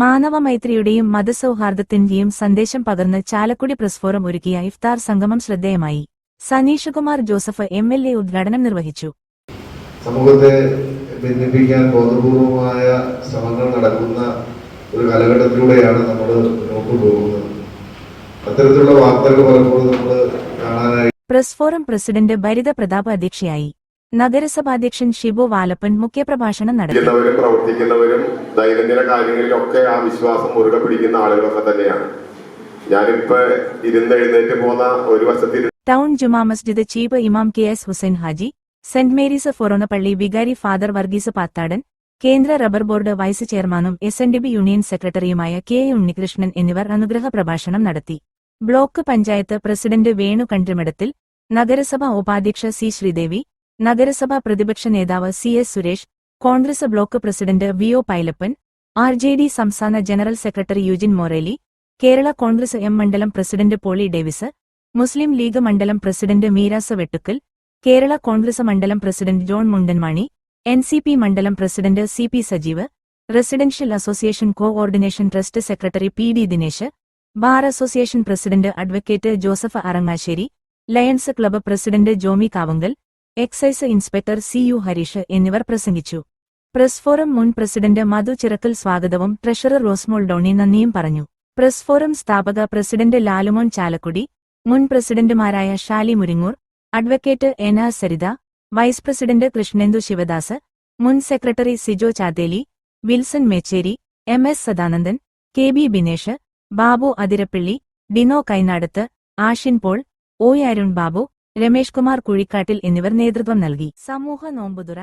മാനവമൈത്രിയുടെയും മതസൗഹാർദ്ദത്തിന്റെയും സന്ദേശം പകർന്ന് Chalakudy press forum ഒരുക്കിയ ഇഫ്താർ സംഗമം ശ്രദ്ധേയമായി. Saneeshkumar Joseph M L A ഉദ്ഘാടനം നിർവഹിച്ചു. സമൂഹത്തെ ഭിന്നിപ്പിക്കാൻ ബോധപൂർവമായ ശ്രമങ്ങൾ നടക്കുന്ന ഒരു കാലഘട്ടത്തിലൂടെയാണ് നമ്മൾ മുന്നോട്ട് പോകുന്നത്. അത്തരത്തിലുള്ള വാർത്തകൾ പലപ്പോഴും നമ്മൾ കാണാനായി press forum president Bharitha Prathap അധ്യക്ഷയായി. നഗരസഭാധ്യക്ഷൻ ഷിബു വാലപ്പൻ മുഖ്യപ്രഭാഷണം നടത്തി. പ്രവർത്തിക്കുന്നവരും ദൈനംദിന കാര്യങ്ങളിലൊക്കെ ആ വിശ്വാസം മുറുകെ പിടിക്കുന്ന ആളുകളൊക്കെ തന്നെയാണ്. ഞാനിപ്പോ ഇരുന്ന് എഴുന്നേറ്റ് പോന്ന ഒരു വശത്തിൽ ടൗൺ ജുമാ മസ്ജിദ് ചീഫ് ഇമാം K S Hussain Haji Saint Mary's ഫൊറോണപ്പള്ളി വികാരി ഫാദർ വർഗീസ് പാത്താടൻ കേന്ദ്ര റബ്ബർ ബോർഡ് വൈസ് ചെയർമാനും S N D B union സെക്രട്ടറിയുമായ കെ ഉണ്ണികൃഷ്ണൻ എന്നിവർ അനുഗ്രഹ പ്രഭാഷണം നടത്തി. ബ്ലോക്ക് പഞ്ചായത്ത് പ്രസിഡന്റ് വേണു കണ്ടിമിടത്തിൽ നഗരസഭാ ഉപാധ്യക്ഷ സി ശ്രീദേവി നഗരസഭാ പ്രതിപക്ഷ നേതാവ് C S Suresh Congress block president V O Pailappan R J D സംസ്ഥാന general secretary Eugin Morely Kerala Congress M മണ്ഡലം പ്രസിഡന്റ് പോളി ഡേവിസ് മുസ്ലിം ലീഗ് മണ്ഡലം പ്രസിഡന്റ് മീരാസ വെട്ടുക്കൽ കേരള കോൺഗ്രസ് മണ്ഡലം president John Mundanmani N C P മണ്ഡലം president C P Sajeev residential association coordination trust secretary P D Dinesh bar association president advocate Joseph Arangassery lions club president Jomy Kavankal excise inspector C U Hareesh എന്നിവർ പ്രസംഗിച്ചു. Press forum മുൻ president Madhu Chirakkal സ്വാഗതവും treasurer Rosemol Doni നന്ദിയും പറഞ്ഞു. Press forum സ്ഥാപക president Lalumon Chalakudy മുൻ പ്രസിഡന്റുമാരായ Shali Muringoor advocate N R Saritha vice president Krishnendu Sivadas മുൻ secretary Sijo Chatheli Wilson Mecheri M S Sadanandan K B Binesh Babu Athirappilly Dino Kainadath Ashin Paul O Arun Babu Ramesh Kumar Kuzhikkattil എന്നിവർ നേതൃത്വം നൽകി. സമൂഹ നോമ്പുതുറ.